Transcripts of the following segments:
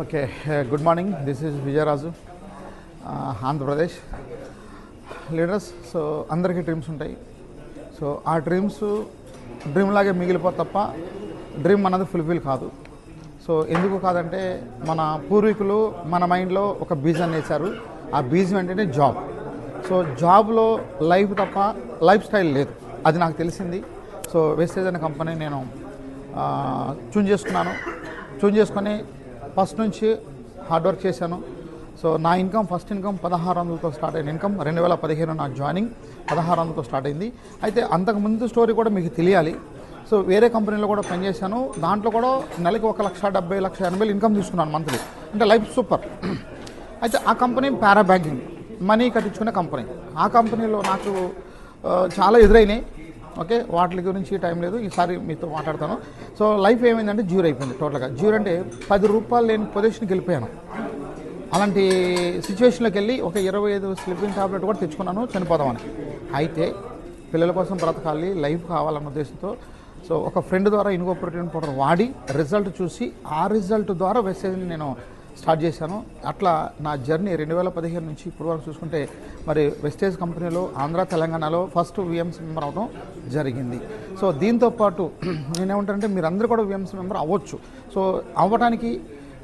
Okay good morning this is Vijayaraju Andhra Pradesh leaders so అందరికీ dreams ఉంటాయి. So ఆ dreams dream లాగే మిగిలిపో తప్ప డ్రీమ్ అన్నది ఫుల్ఫిల్ కాదు. సో ఎందుకు కాదంటే మన పూర్వీకులు మన మైండ్లో ఒక బీజం వేశారు ఆ బీజం ఏంటంటే జాబ్ సో జాబ్లో లైఫ్ తప్ప లైఫ్ స్టైల్ లేదు. అది నాకు తెలిసింది. సో వెస్టేజ్ అనే కంపెనీ నేను uh, చూన్ చేసుకున్నాను. చూన్ చేసుకొని ఫస్ట్ నుంచి హార్డ్ వర్క్ చేశాను. సో నా ఇన్కమ్ ఫస్ట్ ఇన్కమ్ పదహారు వందలతో స్టార్ట్ అయిన ఇన్కమ్. రెండు వేల పదిహేను నా జాయినింగ్ పదహారు వందలతో స్టార్ట్ అయింది. అయితే అంతకుముందు స్టోరీ కూడా మీకు తెలియాలి. సో వేరే కంపెనీలో కూడా పనిచేశాను దాంట్లో కూడా నెలకి ఒక లక్ష డెబ్బై లక్ష ఎనభై ఇన్కమ్ తీసుకున్నాను మంత్లీ. అంటే లైఫ్ సూపర్. అయితే ఆ కంపెనీ పారా బ్యాంకింగ్ మనీ కట్టించుకునే కంపెనీ. ఆ కంపెనీలో నాకు చాలా ఎదురైనాయి. ఓకే? వాటి గురించి టైం లేదు. ఈసారి మీతో మాట్లాడతాను. సో లైఫ్ ఏమైందంటే జ్యూర్ అయిపోయింది టోటల్గా. జ్యూర్ అంటే పది రూపాయలు లేని పొజిషన్కి వెళ్ళిపోయాను. అలాంటి సిచ్యువేషన్లోకి వెళ్ళి ఒక ఇరవై ఐదు స్లిప్పింగ్ టాబ్లెట్ కూడా తెచ్చుకున్నాను చనిపోదామని. అయితే పిల్లల కోసం బ్రతకాలి లైఫ్ కావాలన్న ఉద్దేశంతో సో ఒక ఫ్రెండ్ ద్వారా ఇనుగో ప్రోటీన్ పౌడర్ వాడి రిజల్ట్ చూసి ఆ రిజల్ట్ ద్వారా మెసేజ్ని నేను స్టార్ట్ చేశాను. అట్లా నా జర్నీ రెండు వేల పదిహేను నుంచి ఇప్పుడు వరకు చూసుకుంటే మరి వెస్టేజ్ కంపెనీలో ఆంధ్ర తెలంగాణలో ఫస్ట్ విఎంసీ మెంబర్ అవడం జరిగింది. సో దీంతో పాటు నేనేమంటానంటే మీరు అందరూ కూడా విఎంసీ మెంబర్ అవ్వచ్చు. సో అవ్వడానికి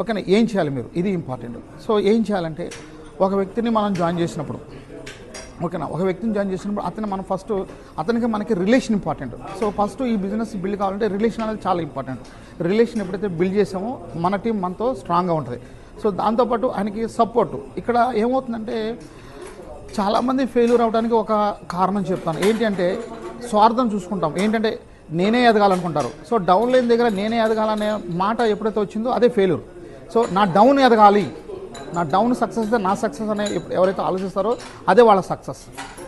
ఓకేనా ఏం చేయాలి మీరు? ఇది ఇంపార్టెంట్. సో ఏం చేయాలంటే ఒక వ్యక్తిని మనం జాయిన్ చేసినప్పుడు ఓకేనా? ఒక వ్యక్తిని జాయిన్ చేసినప్పుడు అతను మనం ఫస్ట్ అతనికి మనకి రిలేషన్ ఇంపార్టెంట్. సో ఫస్ట్ ఈ బిజినెస్ బిల్డ్ కావాలంటే రిలేషన్ అనేది చాలా ఇంపార్టెంట్. రిలేషన్ ఎప్పుడైతే బిల్డ్ చేసామో మన టీం మనతో స్ట్రాంగ్గా ఉంటుంది. సో దాంతోపాటు ఆయనకి సపోర్ట్. ఇక్కడ ఏమవుతుందంటే చాలామంది ఫెయిల్యూర్ అవడానికి ఒక కారణం చెప్తాను. ఏంటంటే స్వార్థం చూసుకుంటాం. ఏంటంటే నేనే ఎదగాలనుకుంటారు. సో డౌన్ లేని దగ్గర నేనే ఎదగాలనే మాట ఎప్పుడైతే వచ్చిందో అదే ఫెయిల్యూర్. సో నా డౌన్ ఎదగాలి. నా డౌన్ సక్సెస్ నా సక్సెస్ అనే ఎవరైతే ఆలోచిస్తారో అదే వాళ్ళ సక్సెస్.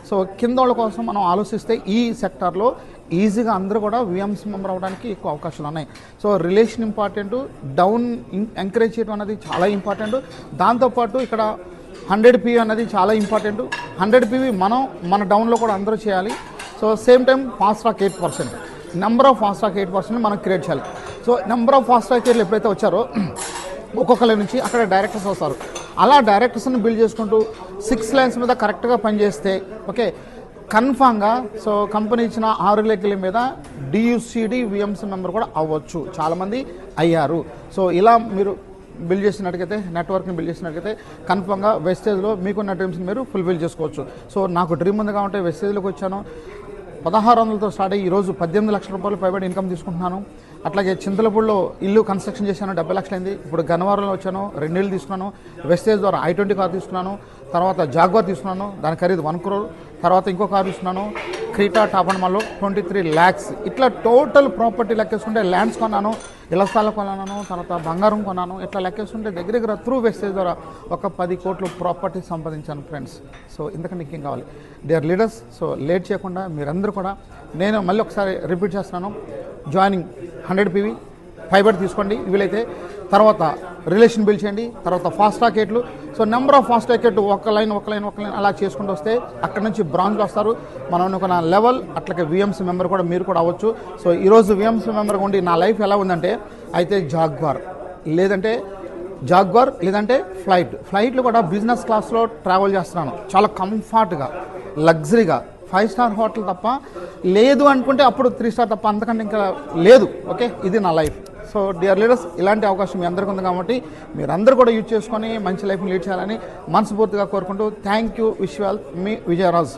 సో కింద వాళ్ళ కోసం మనం ఆలోచిస్తే ఈ సెక్టార్లో ఈజీగా అందరూ కూడా విఎంసీ మెంబర్ అవడానికి ఎక్కువ అవకాశాలు ఉన్నాయి. So relation important down encourage చేయడం అనేది చాలా ఇంపార్టెంట్. దాంతోపాటు ఇక్కడ హండ్రెడ్ పీవీ అనేది చాలా ఇంపార్టెంట్. హండ్రెడ్ పీవీ మనం మన డౌన్లో కూడా అందరూ చేయాలి. So same time fast track eight percent. Number of fast track eight percent మనం క్రియేట్ చేయాలి. So number of fast track ఎయిట్లు ఎప్పుడైతే వచ్చారో ఒక్కొక్కరి నుంచి అక్కడ డైరెక్టర్స్ వస్తారు. అలా డైరెక్టర్స్ని బిల్డ్ చేసుకుంటూ సిక్స్ లైన్స్ మీద కరెక్ట్గా పనిచేస్తే ఓకే కన్ఫామ్గా సో కంపెనీ ఇచ్చిన ఆరు లెక్కల మీద డియుసిడి విఎంసీ మెంబర్ కూడా అవ్వచ్చు. చాలామంది అయ్యారు. సో ఇలా మీరు బిల్డ్ చేసినట్టుగైతే నెట్వర్క్ని బిల్డ్ చేసినట్టుగైతే కన్ఫామ్గా వెస్టేజ్లో మీకున్న డ్రీమ్స్ని మీరు ఫుల్ఫిల్ చేసుకోవచ్చు. సో నాకు డ్రీమ్ ఉంది కాబట్టి వెస్టేజ్లోకి వచ్చాను. పదహారు వందలతో స్టార్ట్ అయ్యి ఈరోజు పద్దెనిమిది లక్షల రూపాయలు పైబడి ఇన్కమ్ తీసుకుంటున్నాను. అట్లాగే చింతలపూడిలో ఇల్లు కన్స్ట్రక్షన్ చేశాను డెబ్బై లక్షలైంది. ఇప్పుడు గన్నవరంలో వచ్చాను రెండేళ్ళు తీసుకున్నాను. వెస్టేజ్ ద్వారా ఐ ట్వంటీ కార్ తీసుకున్నాను. తర్వాత జాగ్వార్ తీసుకున్నాను. దాని ఖరీదు వన్ క్రోర్ తర్వాత ఇంకో కార్ తీసుకున్నాను. క్రీటా టాపన్మాల్లో ట్వంటీ త్రీ ల్యాక్స్. ఇట్లా టోటల్ ప్రాపర్టీ లెక్కేసుకుంటే ల్యాండ్స్ కొన్నాను ఇళ్ళ స్థలాలు కొన్నాను తర్వాత బంగారం కొన్నాను ఇట్లా లెక్కేసుకుంటే దగ్గర దగ్గర త్రూ వెస్టేజ్ ద్వారా ఒక పది కోట్లు ప్రాపర్టీ సంపాదించాను ఫ్రెండ్స్. సో ఇంతకంటే ఇంకేం కావాలి? They are leaders so late చేయకుండా మీరందరూ కూడా నేను మళ్ళీ ఒకసారి రిపీట్ చేస్తున్నాను. జాయినింగ్ హండ్రెడ్ పీవీ ఫైబర్ తీసుకోండి. వీలైతే తర్వాత రిలేషన్ బిల్డ్ చేయండి తర్వాత ఫాస్ట్ టాకెట్లు సో నెంబర్ ఆఫ్ ఫాస్ట్ టాకెట్ ఒక లైన్ ఒక లైన్ ఒక లైన్ అలా చేసుకుంటూ వస్తే అక్కడ నుంచి బ్రాంచ్లు వస్తారు. మనం అనుకున్న లెవెల్ అట్లాగే విఎంసీ మెంబర్ కూడా మీరు కూడా అవ్వచ్చు. సో ఈరోజు విఎంసీ మెంబర్ ఉండి నా లైఫ్ ఎలా ఉందంటే అయితే జాగ్వార్ లేదంటే జాగ్వార్ లేదంటే ఫ్లైట్ ఫ్లైట్లు కూడా బిజినెస్ క్లాస్లో ట్రావెల్ చేస్తున్నాను. చాలా కంఫర్ట్గా లగ్జరీగా ఫైవ్ స్టార్ హోటల్ తప్ప లేదు అనుకుంటే అప్పుడు త్రీ స్టార్ తప్ప అంతకంటే ఇంకా లేదు. ఓకే ఇది నా లైఫ్ సో డియర్ లీడర్స్ ఇలాంటి అవకాశం మీ అందరికీ ఉంది కాబట్టి మీరందరూ కూడా యూజ్ చేసుకొని మంచి లైఫ్ని లీడ్ చేయాలని మనస్ఫూర్తిగా కోరుకుంటూ థ్యాంక్ యూ విశ్వాల్ మీ విజయరాజ్.